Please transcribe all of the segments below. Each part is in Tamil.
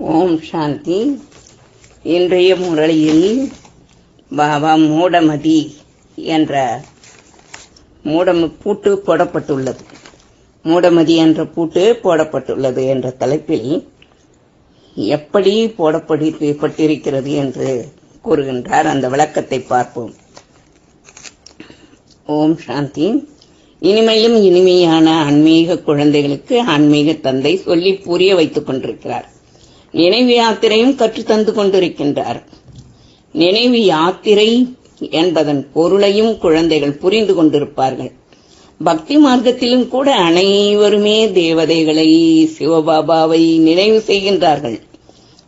ஓம் சாந்தி. இன்றைய முரளியில் பாபா மூடமதி என்ற மூடம் பூட்டு போடப்பட்டுள்ளது. மூடமதி என்ற பூட்டு போடப்பட்டுள்ளது என்ற தலைப்பில் எப்படி போடப்பட்டிருக்கிறது என்று கூறுகின்றார். அந்த விளக்கத்தை பார்ப்போம். ஓம் சாந்தி. இனிமையும் இனிமையான ஆன்மீக குழந்தைகளுக்கு ஆன்மீக தந்தை சொல்லி புரிய வைத்துக் கொண்டிருக்கிறார். நினைவு யாத்திரையும் கற்றுத்தந்து கொண்டிருக்கின்றார். நினைவு யாத்திரை என்பதன் பொருளையும் குழந்தைகள் புரிந்து கொண்டிருப்பார்கள். பக்தி மார்க்கத்திலும் கூட அனைவருமே தேவதைகளை சிவபாபாவை நினைவு செய்கின்றார்கள்.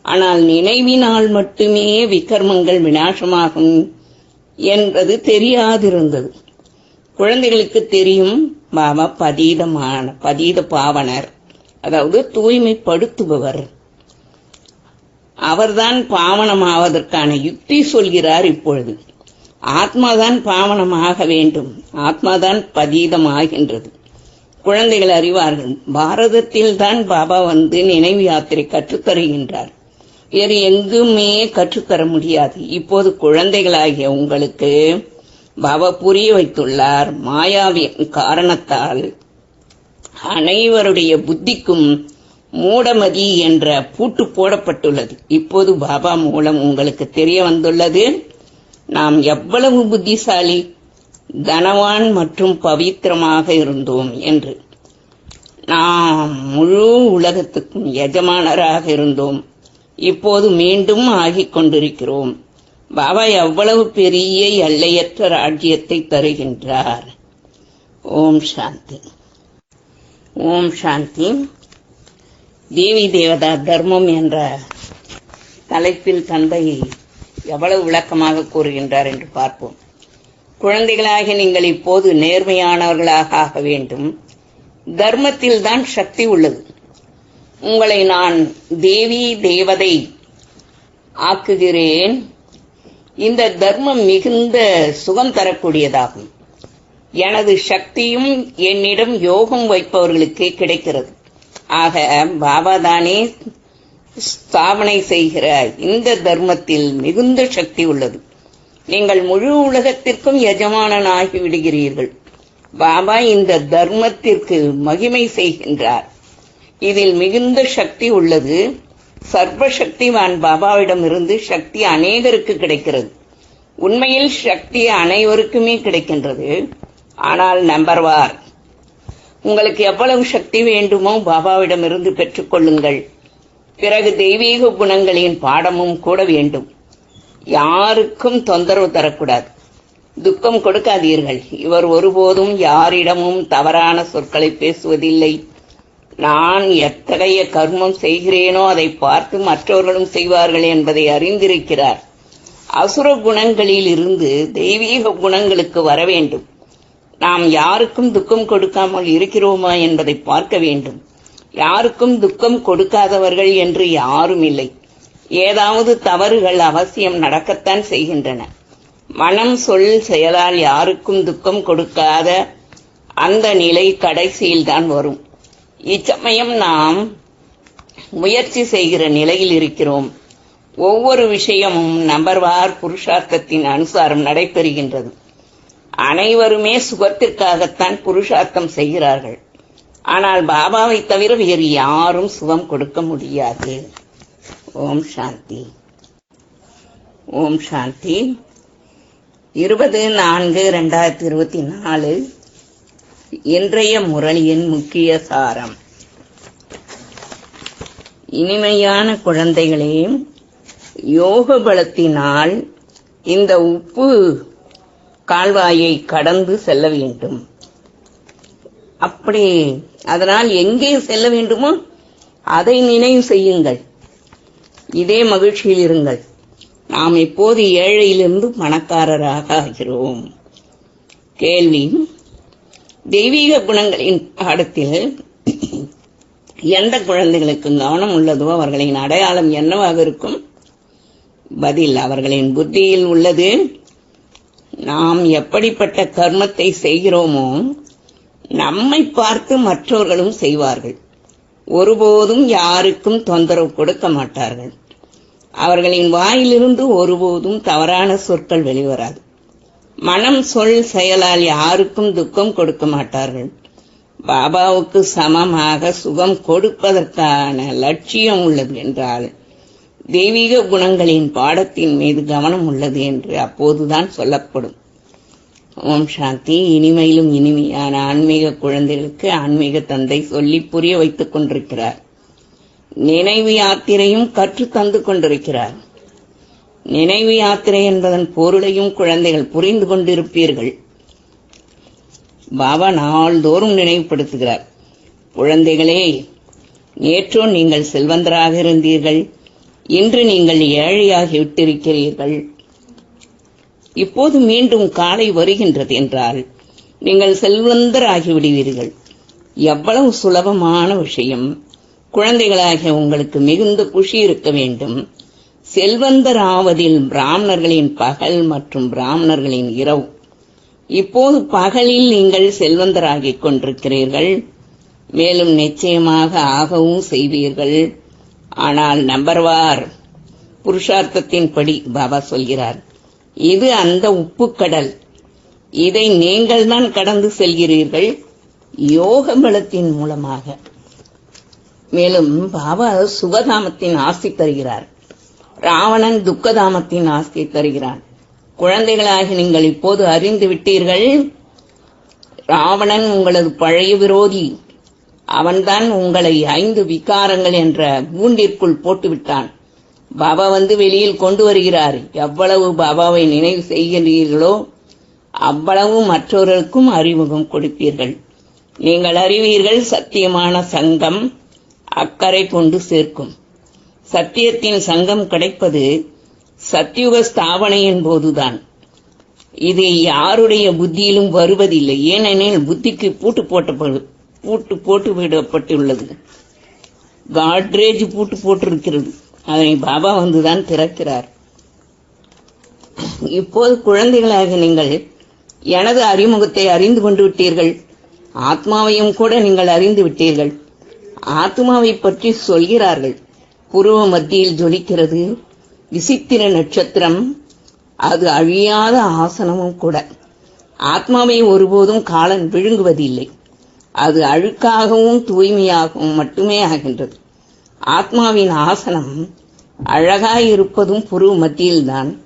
ஆனால் நினைவினால் மட்டுமே விக்கர்மங்கள் விநாசமாகும் என்பது தெரியாதிருந்தது. குழந்தைகளுக்கு தெரியும் பாபா பதீதமான பதீத பாவனர் அதாவது தூய்மைப்படுத்துபவர். அவர்தான் பாவனமாவதற்கான யுக்தி சொல்கிறார் இப்பொழுது. ஆத்மாதான் பாவனமாக வேண்டும். ஆத்மாதான் பதீதமாகின்றது. குழந்தைகள் அறிவார்கள் பாரதத்தில் தான் பாபா வந்து நினைவு யாத்திரை கற்றுத்தருகின்றார். வேறு எங்குமே கற்றுத்தர முடியாது. இப்போது குழந்தைகளாகிய உங்களுக்கு பாபா புரிய வைத்துள்ளார். மாயாவின் காரணத்தால் அனைவருடைய புத்திக்கும் மூடமதி என்ற பூட்டு போடப்பட்டுள்ளது. இப்போது பாபா மூலம் உங்களுக்கு தெரிய வந்துள்ளது நாம் எவ்வளவு புத்திசாலி தனவான் மற்றும் பவித்திரமாக இருந்தோம் என்று. நாம் முழு உலகத்துக்கும் எஜமானராக இருந்தோம். இப்போது மீண்டும் ஆகிக் கொண்டிருக்கிறோம். பாபா எவ்வளவு பெரிய எல்லையற்ற ராஜ்யத்தை தருகின்றார். ஓம் சாந்தி. ஓம் சாந்தி. தேவி தேவதா தர்மம் என்ற தலைப்பில் தந்தை எவ்வளவு விளக்கமாக கூறுகின்றார் என்று பார்ப்போம். குழந்தைகளாக நீங்கள் இப்போது நேர்மையானவர்களாக ஆக வேண்டும். தர்மத்தில் தான் சக்தி உள்ளது. உங்களை நான் தேவி தேவதை ஆக்குகிறேன். இந்த தர்மம் மிகுந்த சுகம் தரக்கூடியதாகும். எனது சக்தியும் என்னிடம் யோகம் வைப்பவர்களுக்கு கிடைக்கிறது. ஆக பாபா தானே ஸ்தாபனை செய்கிற இந்த தர்மத்தில் மிகுந்த சக்தி உள்ளது. நீங்கள் முழு உலகத்திற்கும் எஜமானனாகி விடுகிறீர்கள். பாபா இந்த தர்மத்திற்கு மகிமை செய்கின்றார். இதில் மிகுந்த சக்தி உள்ளது. சர்வசக்திவான் பாபாவிடம் இருந்து சக்தி அநேகருக்கு கிடைக்கிறது. உண்மையில் சக்தி அனைவருக்குமே கிடைக்கின்றது. ஆனால் நம்பர்வார் உங்களுக்கு எவ்வளவு சக்தி வேண்டுமோ பாபாவிடம் இருந்து பெற்றுக்கொள்ளுங்கள். பிறகு தெய்வீக குணங்களின் பாடமும் கூட வேண்டும். யாருக்கும் தொந்தரவு தரக்கூடாது. துக்கம் கொடுக்காதீர்கள். இவர் ஒருபோதும் யாரிடமும் தவறான சொற்களை பேசுவதில்லை. நான் எத்தகைய கர்மம் செய்கிறேனோ அதை பார்த்து மற்றவர்களும் செய்வார்கள் என்பதை அறிந்திருக்கிறார். அசுர குணங்களில் இருந்து தெய்வீக குணங்களுக்கு வர வேண்டும். நாம் யாருக்கும் துக்கம் கொடுக்காமல் இருக்கிறோமா என்பதை பார்க்க வேண்டும். யாருக்கும் துக்கம் கொடுக்காதவர்கள் என்று யாரும் இல்லை. ஏதாவது தவறுகள் அவசியம் நடக்கத்தான் செய்கின்றன. மனம் சொல் செயலால் யாருக்கும் துக்கம் கொடுக்காத அந்த நிலை கடைசியில் தான் வரும். இச்சமயம் நாம் முயற்சி செய்கிற நிலையில் இருக்கிறோம். ஒவ்வொரு விஷயமும் நம்பர்வார் புருஷார்த்தத்தின் அனுசாரம் நடைபெறுகின்றது. அனைவருமே சுகத்திற்காகத்தான் புருஷார்த்தம் செய்கிறார்கள். ஆனால் பாபாவை தவிர வேறு யாரும் சுகம் கொடுக்க முடியாது. ஓம் சாந்தி. ஓம் சாந்தி. இருபது நான்கு ரெண்டாயிரத்தி இருபத்தி நாலு. இன்றைய முரளியின் முக்கிய சாரம். இனிமையான குழந்தைகளே யோக பலத்தினால் இந்த உப்பு கால்வாயை கடந்து செல்ல வேண்டும். அப்படி அதனால் எங்கே செல்ல வேண்டுமோ அதை நினைவு செய்யுங்கள். இதே மகிழ்ச்சியில் இருங்கள். நாம் இப்போது ஏழையிலிருந்து பணக்காரராக ஆகிறோம். கேள்வி தெய்வீக குணங்களின் பாடத்தில் எந்த குழந்தைகளுக்கு கவனம் உள்ளதோ அவர்களின் அடையாளம் என்னவாக இருக்கும்? பதில் அவர்களின் புத்தியில் உள்ளது. நாம் எப்படிப்பட்ட கர்மத்தை செய்கிறோமோ நம்மை பார்த்து மற்றவர்களும் செய்வார்கள். ஒருபோதும் யாருக்கும் தொந்தரவு கொடுக்க மாட்டார்கள். அவர்களின் வாயிலிருந்து ஒருபோதும் தவறான சொற்கள் வெளிவராது. மனம் சொல் செயலால் யாருக்கும் துக்கம் கொடுக்க மாட்டார்கள். பாபாவுக்கு சமமாக சுகம் கொடுப்பதற்கான லட்சியம் உள்ளது என்றால் தெய்வீக குணங்களின் பாடத்தின் மீது கவனம் உள்ளது என்று அப்போதுதான் சொல்லப்படும். ஓம் சாந்தி. இனிமையிலும் இனிமையான ஆன்மீக குழந்தைகளுக்கு ஆன்மீக தந்தை சொல்லி புரிய வைத்துக் கொண்டிருக்கிறார். நினைவு யாத்திரையும் கற்று தந்து கொண்டிருக்கிறார். நினைவு யாத்திரை என்பதன் பொருளையும் குழந்தைகள் புரிந்து கொண்டிருப்பீர்கள். பாபா நாள்தோறும் நினைவுபடுத்துகிறார். குழந்தைகளே நேற்றோ நீங்கள் செல்வந்தராக இருந்தீர்கள். இன்று நீங்கள் ஏழையாகி விட்டிருக்கிறீர்கள். இப்போது மீண்டும் காலை வருகின்றது என்றால் நீங்கள் செல்வந்தராகி விடுவீர்கள். எவ்வளவு சுலபமான விஷயம். குழந்தைகளாகிய உங்களுக்கு மிகுந்த குஷி இருக்க வேண்டும். செல்வந்தர் ஆவதில் பிராமணர்களின் பகல் மற்றும் பிராமணர்களின் இரவு. இப்போது பகலில் நீங்கள் செல்வந்தராகிக் கொண்டிருக்கிறீர்கள். மேலும் நிச்சயமாக ஆகவும் செய்வீர்கள். ஆனால் நம்பர்வார். புருஷார்த்தத்தின்படி பாபா சொல்கிறார் இது அந்த உப்புக்கடல். இதை நீங்கள் தான் கடந்து செல்கிறீர்கள் யோக பலத்தின் மூலமாக. மேலும் பாபா சுகதாமத்தின் ஆஸ்தி தருகிறார். ராவணன் துக்கதாமத்தின் ஆஸ்தி தருகிறான். குழந்தைகளாகி நீங்கள் இப்போது அறிந்து விட்டீர்கள் ராவணன் உங்களது பழைய விரோதி. அவன்தான் உங்களை ஐந்து விகாரங்கள் என்ற கூண்டிற்குள் போட்டுவிட்டான். பாபா வந்து வெளியில் கொண்டு வருகிறார். எவ்வளவு பாபாவை நினைவு செய்கிறீர்களோ அவ்வளவு மற்றவர்களுக்கும் அறிமுகம் கொடுப்பீர்கள். நீங்கள் அறிவீர்கள் சத்தியமான சங்கம் அக்கறை கொண்டு சேர்க்கும். சத்தியத்தின் சங்கம் கிடைப்பது சத்தியுக ஸ்தாபனையின் போதுதான். இது யாருடைய புத்தியிலும் வருவதில்லை. ஏனெனில் புத்திக்கு பூட்டு போட்ட பூட்டு போட்டு விடப்பட்டுள்ளது. காட்ரேஜ் பூட்டு போட்டிருக்கிறது. அதனை பாபா வந்துதான் திறக்கிறார். இப்போது குழந்தைகளாக நீங்கள் எனது அறிமுகத்தை அறிந்து கொண்டு விட்டீர்கள். ஆத்மாவையும் கூட நீங்கள் அறிந்து விட்டீர்கள். ஆத்மாவை பற்றி சொல்கிறார்கள். புருவ மத்தியில் ஜொலிக்கிறது. விசித்திர நட்சத்திரம். அது அழியாத ஆசனமும் கூட. ஆத்மாவை ஒருபோதும் காலன் விழுங்குவதில்லை. அது அழுக்காகவும் தூய்மையாகவும் மட்டுமே ஆகின்றது. ஆத்மாவின் ஆசனம் அழகாயிருப்பதும் இருப்பதும் மத்தியில்தான்.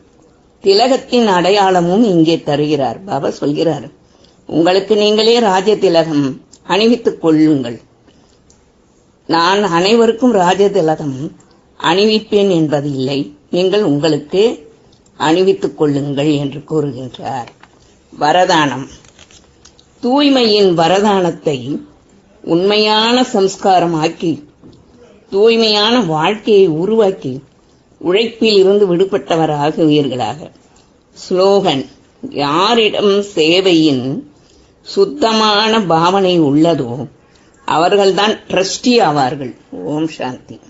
திலகத்தின் அடையாளமும் இங்கே தருகிறார். பாபா சொல்கிறார் உங்களுக்கு நீங்களே ராஜ திலகம் அணிவித்துக் கொள்ளுங்கள். நான் அனைவருக்கும் ராஜ திலகம் அணிவிப்பேன் என்பது இல்லை. நீங்கள் உங்களுக்கு அணிவித்துக் கொள்ளுங்கள் என்று கூறுகின்றார். வரதானம். தூய்மையின் வரதானத்தை உண்மையான சம்ஸ்காரமாக்கி தூய்மையான வாழ்க்கையை உருவாக்கி உழைப்பில் இருந்து விடுபட்டவராகுவீர்களாக ஸ்லோகன் யாரிடம் சேவையின் சுத்தமான பாவனை உள்ளதோ அவர்கள்தான் ட்ரஸ்டி ஆவார்கள். ஓம் சாந்தி.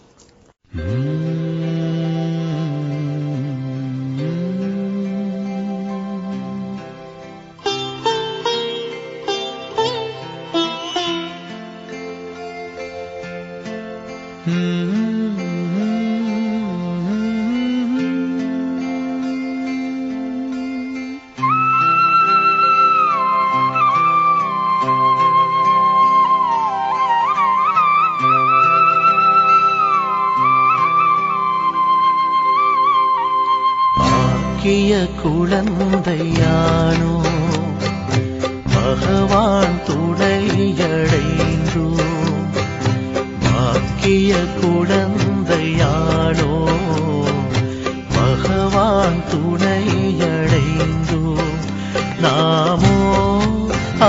ஆக்கிய குழந்தையானோ பகவான் துணையடைந்தோ ஆக்கிய குழந்தையானோ பகவான் துணையடைந்தோ நாமோ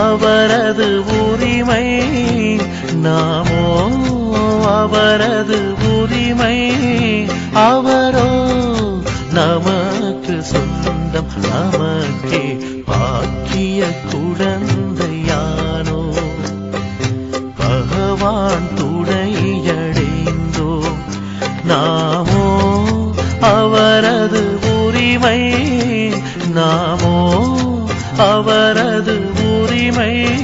அவரது உரிமை நாமோ அவரது உரிமை அவரோ சொந்தம் நமக்கே பாக்கிய குழந்தையானோ? பகவான் துணையடைந்தோ? நாமோ அவரது உரிமை. நாமோ அவரது உரிமை.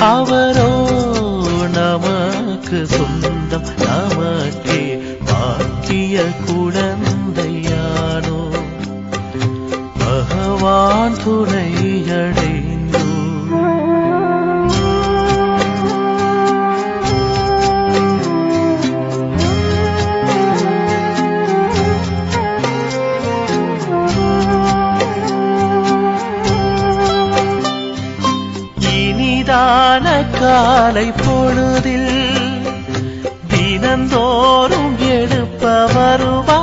அவரோ நமக்கு சொந்தம் நமக்கே பாக்கிய குழந்தை. பகவான் துணையடைந்தோ இனிதான காலை பொழுதில் தினந்தோறும் எழுப்ப வருவா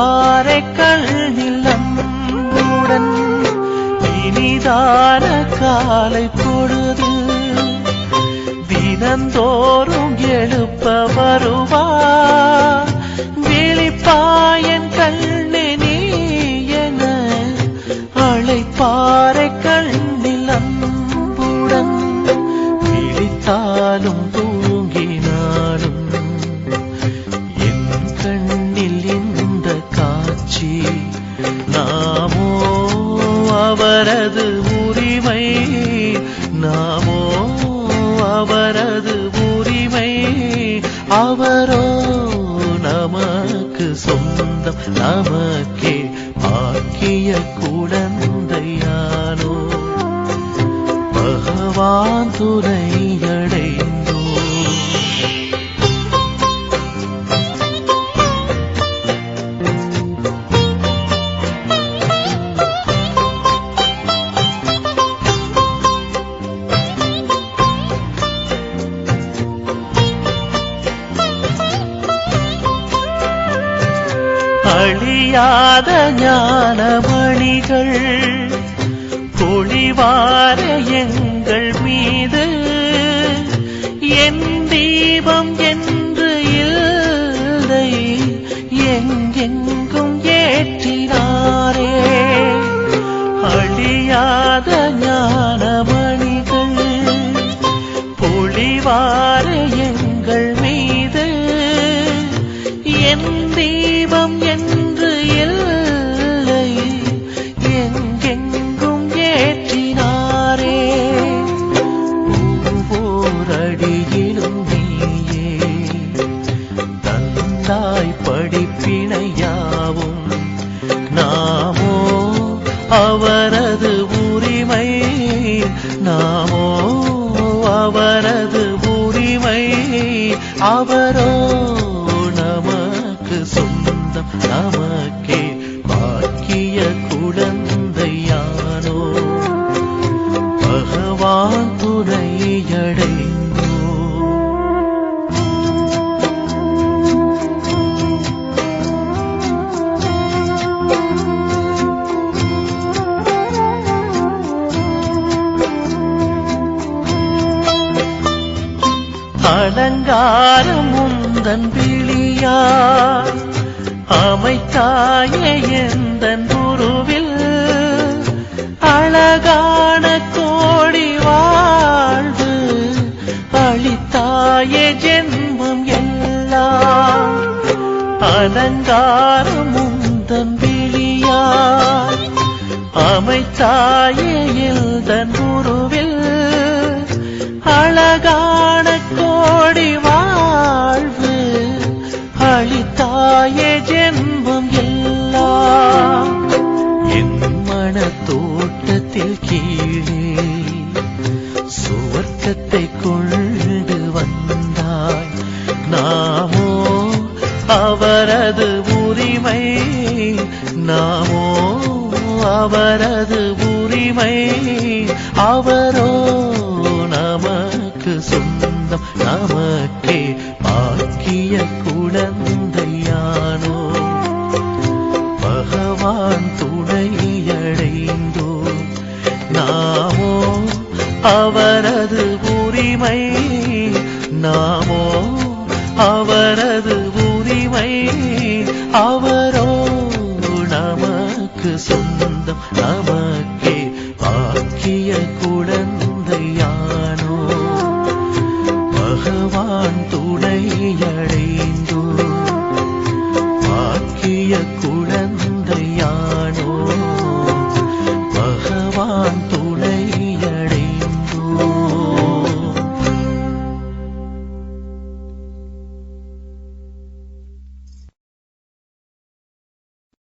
அழைப்பாறை நிலம் அன்புடன் இனிதான காலை பொழுது தினந்தோறும் எழுப்ப வருவா விழிப்பாய் நமக்கு சொந்தம். நமக்கே ஆக்கிய குழந்தையானோ. பகவான் துணை அடைந்த அழியாத ஞானமணிகள் பொழிவார எங்கள் மீது. என் தீபம் என்று இல்லை எங்கெங்கும் ஏற்றினாரே. அழியாத அவரோ அலங்காரம் உந்தன் விழியார் அமைத்தாயே எந்தன் குருவில் அழகான கோடி வாழ்வு அளித்தாயே ஜென்மம் எல்லாம். அலங்காரம் உந்தன் விழியார் அமைத்தாயே எந்தன் குருவில் அவரது உரிமை அவரோ நமக்கு சொந்தம் நமக்கே ஆக்கிய குழந்தையானோ? பகவான் துணையடைந்தோ? நாமோ அவரது உரிமை நாமோ நமக்கே ஆக்கிய குழந்தையானோ பகவான் துணையா